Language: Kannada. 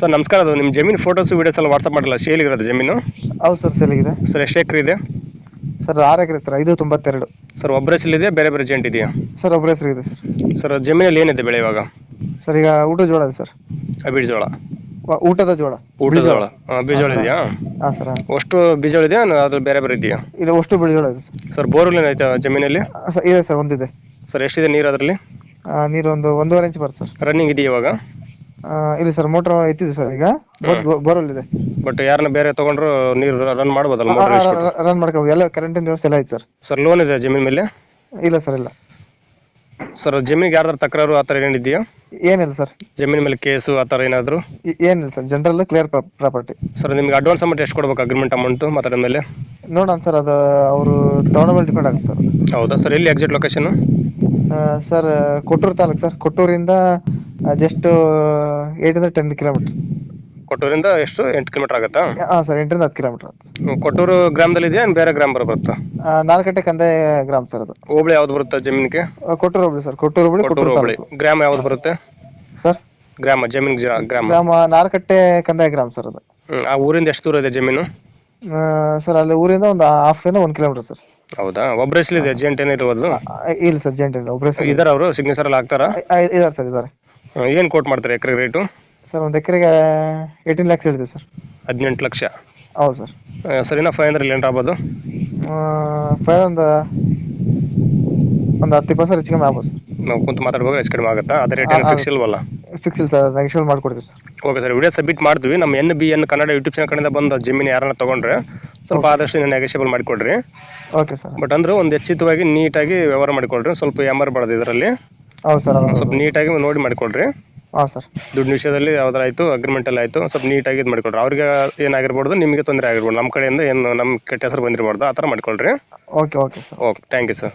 ಸರ್ ನಮಸ್ಕಾರ ಅದು ನಿಮ್ಮ ಜಮೀನು ಫೋಟೋಸ್ ವೀಡಿಯೋಸ್ ಎಲ್ಲ ವಾಟ್ಸಪ್ ಮಾಡಲ್ಲ ಸೇಲಿಗಿರೋದು ಜಮೀನು? ಹೌದು ಸರ್ ಸೇಲಿಗಿದೆ ಸರ್ ಎಷ್ಟು ಎಕ್ರೆ ಇದೆ? ಸರ್ ಆರು ಎಕರೆ ಸರ್ ಐದು ತೊಂಬತ್ತೆರಡು. ಸರ್ ಒಬ್ಬರ ಇದೆ ಬೇರೆ ಬೇರೆ ಜೆಂಟ್ ಇದೆಯಾ? ಸರ್ ಒಬ್ಬರ ಇದೆ ಸರ್. ಸರ್ ಜಮೀನಲ್ಲಿ ಏನಿದೆ ಬೆಳೆ ಇವಾಗ? ಸರ್ ಈಗ ಊಟದ ಜೋಳ ಇದೆ ಸರ್. ಆ, ಬೀಜಜೋಳ ವ- ಊಟದ ಜೋಳ. ಊಟದ ಜೋಳ. ಹಾಂ ಬೀಜೋಳ ಇದೆಯಾ? ಹಾಂ ಸರ್ ಅಷ್ಟು ಬೀಜೋಳ ಇದೆಯಾ ಅದು ಬೇರೆ ಬೇರೆ ಇದೆಯಾ? ಇದು ಅಷ್ಟು ಬಿಳಿ ಜೋಳ ಇದೆ ಸರ್. ಸರ್ ಬೋರ್ವೆಲ್ ಏನೈತೆ ಜಮೀನಲ್ಲಿ? ಆ, ಸರ್ ಇದೆ ಸರ್ ಒಂದಿದೆ. ಸರ್ ಎಷ್ಟಿದೆ ನೀರು ಅದರಲ್ಲಿ? ಆ, ನೀರು ಒಂದು ಒಂದೂವರೆ ಇಂಚ್ ಬರುತ್ತೆ ಸರ್. ರನ್ನಿಂಗ್ ಇದೆಯಾ ಇವಾಗ? ಆ, ಇಲ್ಲ ಸರ್ ಮೋಟರ್ ಐತಿ ಸರ್ ಈಗ. ಬೋರ್ವೆಲ್ ಇದೆ ಬಟ್ ಯಾರನ್ನ ಬೇರೆ ತಗೊಂಡ್ರು ನೀರು ರನ್ ಮಾಡ್ಬೋದಲ್ಲ ಮೋಟರ್ ರನ್ ಮಾಡ್ಕೋಬೋದು ಎಲ್ಲ ಕರೆಂಟಿನ ವ್ಯವಸ್ಥೆ ಎಲ್ಲ ಐತೆ ಸರ್. ಸರ್ ಲೋನ್ ಇದೆ ಜಮೀನ್ ಮೇಲೆ? ಇಲ್ಲ ಸರ್ ಇಲ್ಲ. ಸರ್ ಜಮೀನಿಗೆ ಯಾರ್ದಾರು ತಕರಾರು ಆ ಥರ ಏನಿದೆಯಾ? ಏನಿಲ್ಲ ಸರ್. ಜಮೀನ್ ಮೇಲೆ ಕೇಸು ಆತರ ಏನಾದ್ರು? ಏನಾದರೂ ಏನಿಲ್ಲ sir general clear property sir ನಿಮ್ಗೆ ಅಡ್ವಾನ್ಸ್ ಅಮೌಂಟ್ ಎಷ್ಟು ಕೊಡ್ಬೇಕು ಅಗ್ರಿಮೆಂಟ್ ಅಮೌಂಟು ಮಾತಾಡಿದ ಮೇಲೆ? ನೋಡೋಣ ಸರ್ ಅದು ಅವರು ತಗೊಂಡ ಮೇಲೆ ಡಿಪೆಂಡ್ ಆಗುತ್ತೆ ಸರ್. ಹೌದಾ ಸರ್ ಎಲ್ಲಿ exact location sir Kottur taluk sir. ಕೊಟ್ಟೂರಿಂದ just ಏಟಿಂದ ಟೆನ್ ಕಿಲೋಮೀಟರ್ ಕೊಟ್ಟೂರಿಂದ ಎಷ್ಟು? ಎಂಟು ಕಿಲೋಮೀಟರ್ ಆಗುತ್ತಾ? ಹಾಂ ಸರ್ ಎಂಟರಿಂದ ಹತ್ತು ಕಿಲೋಮೀಟರ್ ಹ್ಮ್, ಕೊಟ್ಟೂರು ಗ್ರಾಮದಲ್ಲಿ ಇದೆಯಾ ಬೇರೆ ಗ್ರಾಮ ಬರುತ್ತಾ? ನಾಲ್ಕಟ್ಟೆ ಕಂದಾಯ ಗ್ರಾಮ ಸರ್ ಅದು. ಹೋಬಳಿ ಯಾವ್ದು ಬರುತ್ತೆ ಜಮೀನಿಗೆ? ಆ, ಕೊಟ್ಟೂರು ಹೋಬಳಿ ಸರ್ ಕೊಟ್ಟೂರು ಹೋಬಳಿ ಕೊಟ್ಟೂರು ಕೊಟ್ಟೂರು ಹೋಬಳಿ. ತಾಲೂಕು. ಗ್ರಾಮ ಯಾವ್ದು ಬರುತ್ತೆ? ಸರ್ ಗ್ರಾಮ ಜಮೀನ್ ಗ್ರಾಮ. ಗ್ರಾಮ ನಾಲ್ಕಟ್ಟೆ ಕಂದಾಯ ಗ್ರಾಮ ಸರ್ ಅದು. ಹ್ಮ್, ಆ ಊರಿಂದ ಎಷ್ಟು ದೂರ ಇದೆ ಜಮೀನು? ಆ, ಸರ್ ಅಲ್ಲಿ ಊರಿಂದ ಒಂದು ಹಾಫ್ ಏನೋ ಒಂದು ಕಿಲೋಮೀಟರ್ ಸರ್ ಹೌದಾ? ಒಬ್ಬರ ಇದೆ ಜೆಂಟ್ ಏನಿರೋದು ಆ, ಇಲ್ಲ ಸರ್ ಜೆಂಟ್ ಇಲ್ಲ ಒಬ್ಬರೇ ಸರ್ ಇದಾರ ಅವರು? ಸಿಗ್ನೇಚರ್ ಅಲ್ಲಿ ಹಾಕ್ತಾರಾ? ಇದಾರೆ ಸರ್ ಇದಾರೆ. ಏನ್ ಕೋಟ್ ಮಾಡ್ತಾರೆ ಎಕರೆ ರೇಟು ಸರ್ ಒಂದು ಎಕರೆಗೆ ಏಯ್ಟೀನ್ ಲ್ಯಾಕ್ಸ್ ಹೇಳ್ತೀವಿ ಸರ್. ಹದಿನೆಂಟು ಲಕ್ಷ. ಹೌದು ಸರ್. ಸರಿನಾ ಸರ್ ಇನ್ನ ಫೈವ್ ಹಂಡ್ರೆಡ್ ಏನು ಆಗ್ಬೋದು? ಫೈವ್ ಒಂದು ಒಂದು ಹತ್ತು ಇಪ್ಪತ್ತು ಸಾವಿರ ಕಮ್ಮಿ ಆಗ್ಬೋದು ಸರ್. ನಾವು ಕುಂತು ಮಾತಾಡ್ಬೇಕು ಹೆಚ್ಚು ಕಡಿಮೆ ಆಗುತ್ತಾ? ಅದೇ ರೇಟ್ ಏನು ಫಿಕ್ಸ್ ಇಲ್ವಲ್ಲ? ಫಿಕ್ಸ್ ಇಲ್ಲ ಸರ್ ನೆಗೆಶ್ವಲ್ ಮಾಡ್ಕೊಡ್ತೀವಿ sir. Okay sir video submit ಮಾಡ್ತೀವಿ ನಮ್ಮ N B N Kannada YouTube channel ಕಡೆಯಿಂದ ಬಂದು ಜಮೀನು ಯಾರನ್ನ ತೊಗೊಂಡ್ರೆ ಸ್ವಲ್ಪ ಆದಷ್ಟು ನೆಗೋಷಿಯಬಲ್ ಮಾಡಿಕೊಡ್ರಿ. ಓಕೆ ಸರ್ ಬಟ್ ಅಂದ್ರೆ ಒಂದು ಹೆಚ್ಚಿತವಾಗಿ ನೀಟಾಗಿ ವ್ಯವಹಾರ ಮಾಡಿಕೊಡ್ರಿ ಸ್ವಲ್ಪ ಎಮರ್ ಬಾರ್ದು ಇದರಲ್ಲಿ. ಹೌದು ಸರ್ ಹೌದು. ಸ್ವಲ್ಪ ನೀಟಾಗಿ ನೋಡಿ ಮಾಡಿಕೊಡ್ರಿ. ಹೌದು ಸರ್. ದುಡ್ಡು ವಿಷಯದಲ್ಲಿ ಯಾವ್ದಾರ ಆಯಿತು ಅಗ್ರಿಮೆಂಟ್ ಎಲ್ಲ ಆಯಿತು ಸ್ವಲ್ಪ ನೀಟಾಗಿ ಇದು ಮಾಡಿಕೊಡ್ರಿ. ಅವ್ರಿಗೆ ಏನಾಗಿರ್ಬಾರ್ದು ನಿಮಗೆ ತೊಂದರೆ ಆಗಿರ್ಬೋದು. ನಮ್ಮ ಕಡೆಯಿಂದ ಏನು ನಮ್ಮ ಕೆಟ್ಟ ಹೆಸರು ಬಂದಿರಬಾರ್ದು. ಆ ಥರ ಮಾಡಿಕೊಡ್ರಿ okay okay sir. Okay thank you sir.